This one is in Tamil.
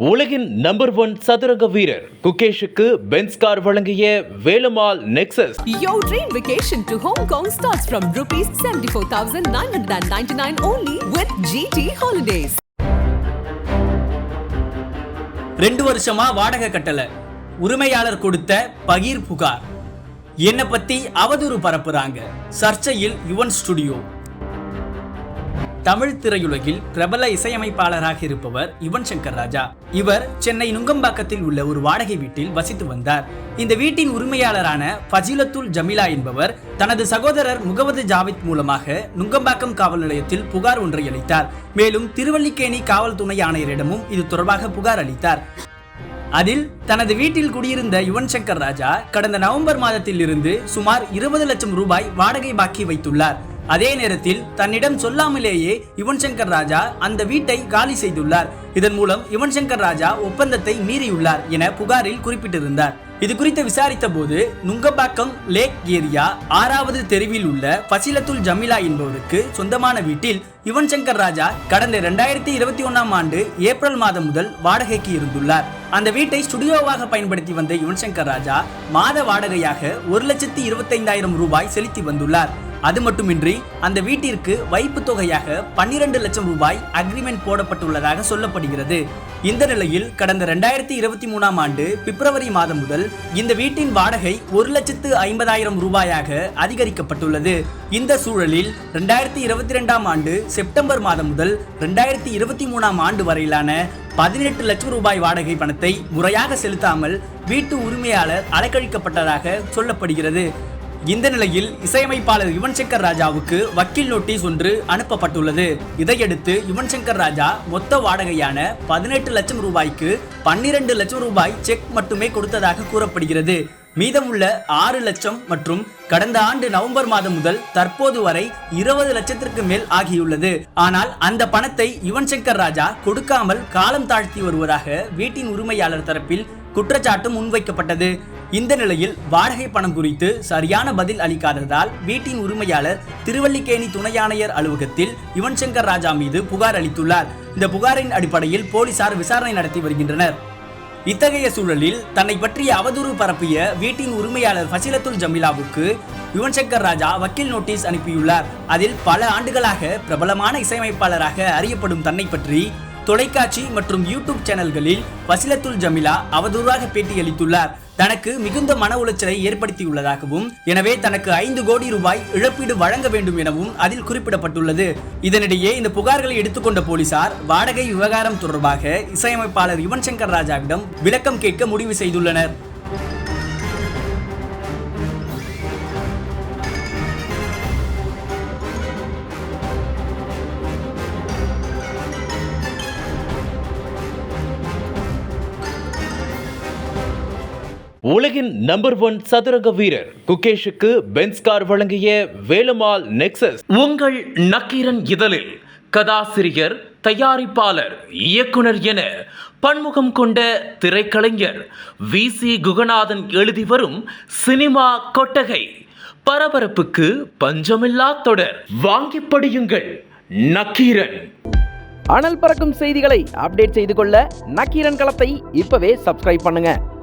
உலகின் நம்பர் ஒன் சதுரங்க வீரர் குகேஷுக்கு பென்ஸ் கார் வழங்கிய Velumal Nexus Your dream vacation to Hong Kong starts from rupees 74,999 only with GT Holidays. ரெண்டு வருஷமா வாடகை கட்டல. உரிமையாளர் கொடுத்த பகீர் புகார். என்ன பத்தி அவதூறு பரப்புறாங்க. சர்ச்சையில் யுவன் ஸ்டுடியோ. தமிழ் திரையுலகில் பிரபல இசையமைப்பாளராக இருப்பவர் யுவன் சங்கர் ராஜா. இவர் சென்னை நுங்கம்பாக்கத்தில் உள்ள ஒரு வாடகை வீட்டில் வசித்து வந்தார். இந்த வீட்டின் உரிமையாளரான ஃபஜிலத்துல் ஜமீலா என்பவர் தனது சகோதரர் முகமது ஜாவித் மூலமாக நுங்கம்பாக்கம் காவல் நிலையத்தில் புகார் ஒன்றை அளித்தார். மேலும் திருவல்லிக்கேணி காவல் துணை ஆணையரிடமும் இது தொடர்பாக புகார் அளித்தார். அதில் தனது வீட்டில் குடியிருந்த யுவன் சங்கர் ராஜா கடந்த நவம்பர் மாதத்தில் இருந்து சுமார் இருபது லட்சம் ரூபாய் வாடகை பாக்கி வைத்துள்ளார். அதே நேரத்தில் தன்னிடம் சொல்லாமலேயே யுவன் சங்கர் ராஜா அந்த வீட்டை காலி செய்துள்ளார். இதன் மூலம் யுவன் சங்கர் ராஜா ஒப்பந்தத்தை மீறியுள்ளார் என புகாரில் குறிப்பிட்டிருந்தார். இது குறித்து விசாரித்த போது நுங்கம்பாக்கம் லேக் ஏரியா ஆறாவது தெருவில் உள்ள பசிலத்துல் ஜமிலா என்பவருக்கு சொந்தமான வீட்டில் யுவன் சங்கர் ராஜா கடந்த இரண்டாயிரத்தி இருபத்தி ஒன்னாம் ஆண்டு ஏப்ரல் மாதம் முதல் வாடகைக்கு இருந்துள்ளார். அந்த வீட்டை ஸ்டுடியோவாக பயன்படுத்தி வந்த யுவன் சங்கர் ராஜா மாத வாடகையாக ஒரு லட்சத்தி இருபத்தைந்தாயிரம் ரூபாய் செலுத்தி வந்துள்ளார். அது மட்டுமின்றி அந்த வீட்டிற்கு வைப்பு தொகையாக பன்னிரண்டு லட்சம் ரூபாய் அக்ரிமெண்ட் போடப்பட்டுள்ளதாக சொல்லப்படுகிறது. இந்த நிலையில் கடந்த ரெண்டாயிரத்தி இருபத்தி மூணாம் ஆண்டு பிப்ரவரி மாதம் முதல் இந்த வீட்டின் வாடகை ஒரு லட்சத்து ஐம்பதாயிரம் ரூபாயாக அதிகரிக்கப்பட்டுள்ளது. இந்த சூழலில் ரெண்டாயிரத்தி இருபத்தி ரெண்டாம் ஆண்டு செப்டம்பர் மாதம் முதல் ரெண்டாயிரத்தி இருபத்தி மூணாம் ஆண்டு வரையிலான பதினெட்டு லட்சம் ரூபாய் வாடகை பணத்தை முறையாக செலுத்தாமல் வீட்டு உரிமையாளர் அலைக்கழிக்கப்பட்டதாக சொல்லப்படுகிறது. இந்த நிலையில் இசையமைப்பாளர் யுவன் சங்கர் ராஜாவுக்கு வக்கீல் நோட்டீஸ் ஒன்று அனுப்பப்பட்டுள்ளது. இதையடுத்து யுவன் சங்கர் ராஜா மொத்த வாடகையான பதினெட்டு லட்சம் ரூபாய்க்கு பன்னிரண்டு லட்சம் ரூபாய் செக் மட்டுமே கொடுத்ததாக கூறப்படுகிறது. மீதமுள்ள ஆறு லட்சம் மற்றும் கடந்த ஆண்டு நவம்பர் மாதம் முதல் தற்போது வரை இருபது லட்சத்திற்கு மேல் ஆகியுள்ளது. ஆனால் அந்த பணத்தை யுவன் சங்கர் ராஜா கொடுக்காமல் காலம் தாழ்த்தி வருவதாக வீட்டின் உரிமையாளர் தரப்பில் குற்றச்சாட்டு முன்வைக்கப்பட்டது. இந்த நிலையில் வாடகை பணம் குறித்து சரியான பதில் அளிக்காததால் வீட்டின் உரிமையாளர் திருவல்லிக்கேணி துணை ஆணையர் அலுவலகத்தில் யுவன் சங்கர் ராஜா மீது புகார் அளித்துள்ளார். இந்த புகாரின் அடிப்படையில் போலீசார் விசாரணை நடத்தி வருகின்றனர். இத்தகைய சூழலில் தன்னை பற்றிய அவதூறு பரப்பிய வீட்டின் உரிமையாளர் ஃபசிலத்துல் ஜமீலாவுக்கு யுவன் சங்கர் ராஜா வக்கீல் நோட்டீஸ் அனுப்பியுள்ளார். அதில் பல ஆண்டுகளாக பிரபலமான இசையமைப்பாளராக அறியப்படும் தன்னை பற்றி தொலைக்காட்சி மற்றும் யூடியூப் சேனல்களில் வசிலத்துல் ஜமிலா அவதூறாக பேட்டியளித்துள்ளார். தனக்கு மிகுந்த மன உளைச்சலை ஏற்படுத்தியுள்ளதாகவும் எனவே தனக்கு ஐந்து கோடி ரூபாய் இழப்பீடு வழங்க வேண்டும் எனவும் அதில் குறிப்பிடப்பட்டுள்ளது. இதனிடையே இந்த புகார்களை எடுத்துக்கொண்ட போலீசார் வாடகை விவகாரம் தொடர்பாக இசையமைப்பாளர் யுவன் சங்கர் ராஜாவிடம் விளக்கம் கேட்க முடிவு செய்துள்ளனர். உலகின் நம்பர் ஒன் சதுரங்க வீரர் குகேஷுக்கு பென்ஸ் கார் வழங்கிய வேலுமால் நெக்சஸ். உங்கள் நக்கீரன் இதழில் கதாசிரியர் தயாரிப்பாளர் இயக்குனர் என பன்முகம் கொண்ட திரைக்கலைஞர் வி. சி. குகநாதன் எழுதி வரும் சினிமா கொட்டகை பரபரப்புக்கு பஞ்சமில்லா தொடர். வாங்கி படியுங்கள் நக்கீரன். அனல் பறக்கும் செய்திகளை அப்டேட் செய்து கொள்ள நக்கீரன் களத்தை இப்பவே சப்ஸ்கிரைப் பண்ணுங்க.